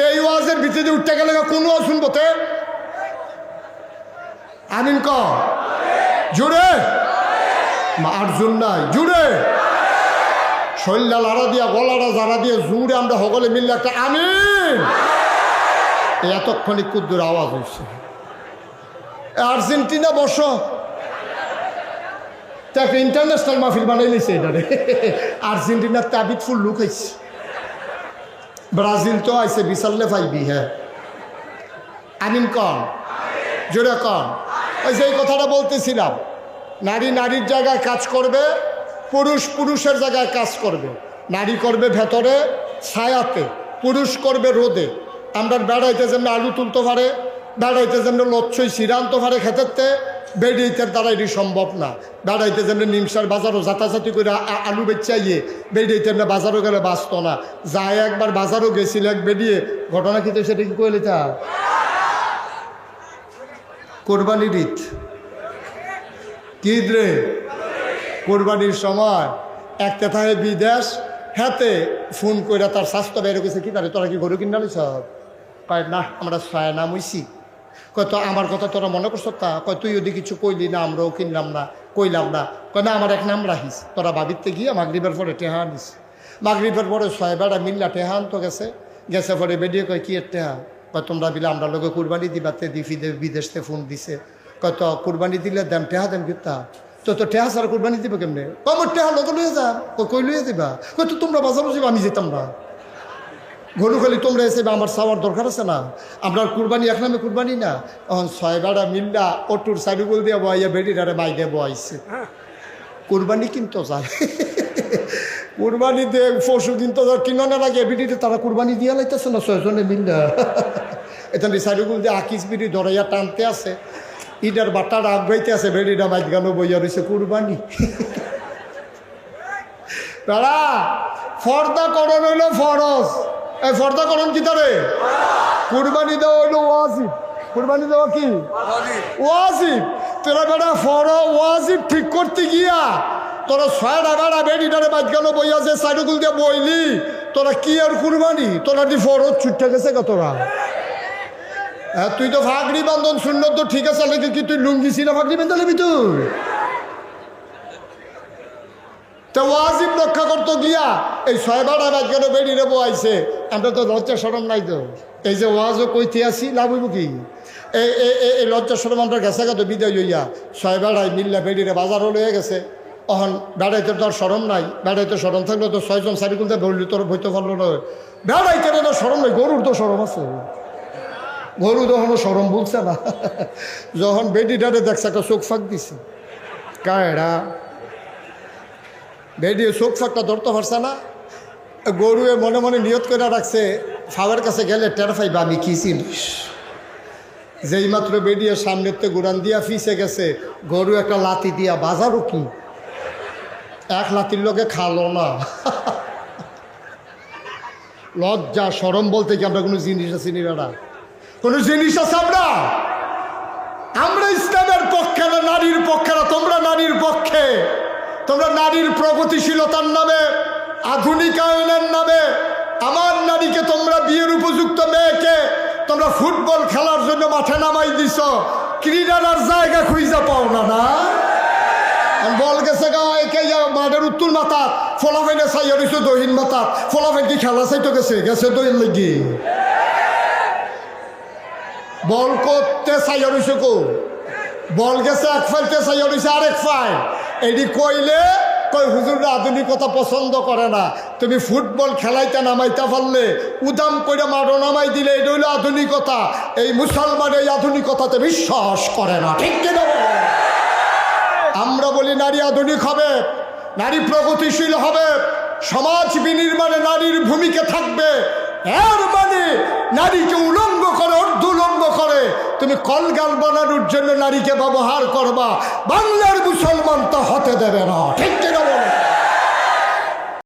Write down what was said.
তে এই ওয়াজের ভিতরে উঠতে গেলে কোন ওয়াজ শুনব তে? আমিন ক। জুড়ে? আর্জুন নাই। জুড়ে? শৈল্লা লাড়া দিয়া গলাটা জারা দিয়ে, জুড়ে আমরা সকলে মিললে একটা আমিন। এই এতক্ষণিক কুদ্দুর আওয়াজ হয়েছে আর্জেন্টিনা বস। তা একটা ইন্টারন্যাশনাল মাহফিল বানাই নিছে এটা আর্জেন্টিনার তাবিদ ফুল লুক হয়েছে ব্রাজিল তো আইসে বিশাল্লে ফাইবি হ্যাঁ আমিন কন? জোরে কন। ওই যে কথাটা বলতেছিলাম, নারী নারীর জায়গায় কাজ করবে, পুরুষ পুরুষের জায়গায় কাজ করবে। নারী করবে ভেতরে, ছায়াতে, পুরুষ করবে রোদে। আমরা বেড়াইতে যেমন আলু তুলতে পারে বেড়াইতে যেমন লচ্ছই সিরান্ত পারে খেতেতে বেড়িতে দ্বারা এটি সম্ভব না। বেড়াইতে যেমন নিমসার বাজারও যাতাযাতি করে আলু বেচাইয়ে বেড়িতে না বাজারও গেলে বাঁচত না। যায় একবার বাজারও গেছিল এক বেরিয়ে ঘটনা কিন্তু সেটা কি কইলে তা কোরবানির ঈদ। কি রে? কোরবানির সময় এক তেথায় বিদেশ হাতে ফোন করে তার স্বাস্থ্য বেড়ে গেছে। কি তারে, তোরা কি গরু কিনা সব কয়, না, আমরা ছয় নাম হইছি কয়, তো আমার কথা তোরা মনে করছ তা? কয় তুই যদি কিছু কইলি না, আমরাও কিনলাম না, কইলাম না। কয়, না, আমার এক নাম রাখিস তোরা বাবিতে গিয়ে মাগরিবের পরে টেহা আনিস। মাগরিবের পরে ছয় বেড়া মিল্লা টেহা আনতো গেছে গেছে পরে বেরিয়ে কয়, কি টেহা? কয়, তোমরা বিলে আমরা লোকে কুরবানি দিবাতে দি ফিদে বিদেশ থেকে ফোন দিছে। কয়, তো কুরবানি দিলে দেম টেহা দেম কিতা তো? তো টেহা সার কুরবানি দিব কেমনে? কয়, মোর টেহা লগে লইয়ে যা। কই লইয়ে দিবা? কই তো তোমরা যাবা আমি যেতাম না। গরু খালি তোমরা এসে বা আমার চাওয়ার দরকার আছে না। আমরা কুরবানি, এক নামে কুরবানি না। এখন ছয় বেড়া মিল্লা, অটুর সাইডুগুল দিয়ে বয়াইয়া বেডিটারে মাইকে বয়াইছে। কুরবানি কিনতো যায় কুরবানি দিয়ে পশু কিনতো কিনানোর আগে বিডিতে তারা কুরবানি দিয়ে লাইতেছে না, ছয়জনে মিল্লা। এখানে সাইডুগুল দিয়ে আকিস বিড়ি ধরাইয়া টানতে আছে। ইটার বাটাটা আগাইতে আছে, বেডিটা মাইক গানো বইয়া রয়েছে কুরবানি। তারা ফর্দা করণ হইল ফরজ। এই ফর্দা করণ কি তারে কুরবানি দেওয়া হইল ওয়াজিব। কুরবানি দেওয়া কি? ওয়াজিব। তোরা বেটা ফর, ওয়াজিব ঠিক করতে গিয়া তোরা ছয়টা বেড়া বেডিটারে বাদ গেল, বইয়া যে সাইডগুল দিয়ে বইলি, তোরা কি আর কুরবানি? তোরা দি ফরজ ছুটতে গেছে গা তোরা। হ্যাঁ তুই তো ফাগড়ি বান্ধন শূন্য তো ঠিক আছে, লেগে কি তুই লুঙ্গি ছিল ফাগড়ি বান্ধন নিবি তুই? তো ওয়াজিব রক্ষা করতো গিয়া, এই ছয় বাড়া বাদ গেল বেড়ি রেবো আইছে? আমরা তো লজ্জা সরম নাই তো। এই যে ওয়াজও কইতে আসি, লাভ হইব কি? এই লজ্জা সরম আমরা গেছে গেতো বিদায় হইয়া ছয় বেড়ায় মিল্লা বেড়িরে বাজারও লয়ে গেছে। অহন বেড়াইতে তো আর সরম নাই বেড়াইতে সরম থাকলে তো ছয়জন সারিকুলতে বললি তোর বইতে পারল না। বেড়াইতে তো সরম নাই? গরুর তো সরম আছে। গরু তখন সরম বলছে না। যখন বেডিটারে দেখছে একটা চোখ ফাঁক দিছে। কায়রা বেডিয়ে চোখ ফাঁকটা ধরতে পারছে না। গরুয়ে মনে মনে নিয়ত করে রাখছে, ফাওয়ার কাছে গেলে টের পাইবা আমি কি চিনিস যেই মাত্র বেরিয়ে সামনের তে গুড়ান দিয়া ফিসে গেছে, গরু একটা লাতি দিয়া বাজারও কি? এক লাতির লোকে খালো না। লজ্জা সরম বলতে কি আমরা কোনো জিনিস আছি নি কোনো জিনিস আছে আমরা? আমরা ইসলামের পক্ষে না, নারীর পক্ষে না, তোমরা নারীর পক্ষে? তোমরা নারীর প্রগতিশীলতার নামে, আধুনিকায়নের নামে, আমার নারীকে তোমরা বিয়ের উপযুক্ত মেয়েকে তোমরা ফুটবল খেলার জন্য মাঠে নামাই দিছ। ক্রীড়ার আর জায়গা খুঁজে পাও না না? আর বল গেছে মাঠের উত্তর মাথা ফলাফাইনে চাই হইছো দহিন মাথা ফলাফাইন কি খেলা চাইতো গেছে? গেছে দহিন লাগি। বল করতে চাই হইছো কো? বল গেছে এক ফাইলতে চাই হইছে আরেক ফাইল। এটি কইলে কই হুজুররা আধুনিকতা পছন্দ করে না। তুমি ফুটবল খেলাইতে নামাইতে পারলে, উদাম করে মারো, নামাই দিলে এটা হইল আধুনিকতা। এই মুসলমান এই আধুনিকতাতে বিশ্বাস করে না, ঠিক কিনা আমরা বলি নারী আধুনিক হবে, নারী প্রগতিশীল হবে, সমাজ বিনির্মাণে নারীর ভূমিকা থাকবে। এর মানে নারীকে উলঙ্গ করে, অর্ধুলঙ্গ করে। তুমি কলগাল বানানোর জন্য নারীকে ব্যবহার করবা বাংলার মুসলমান তা হতে দেবে না ঠিক কিনা বলো?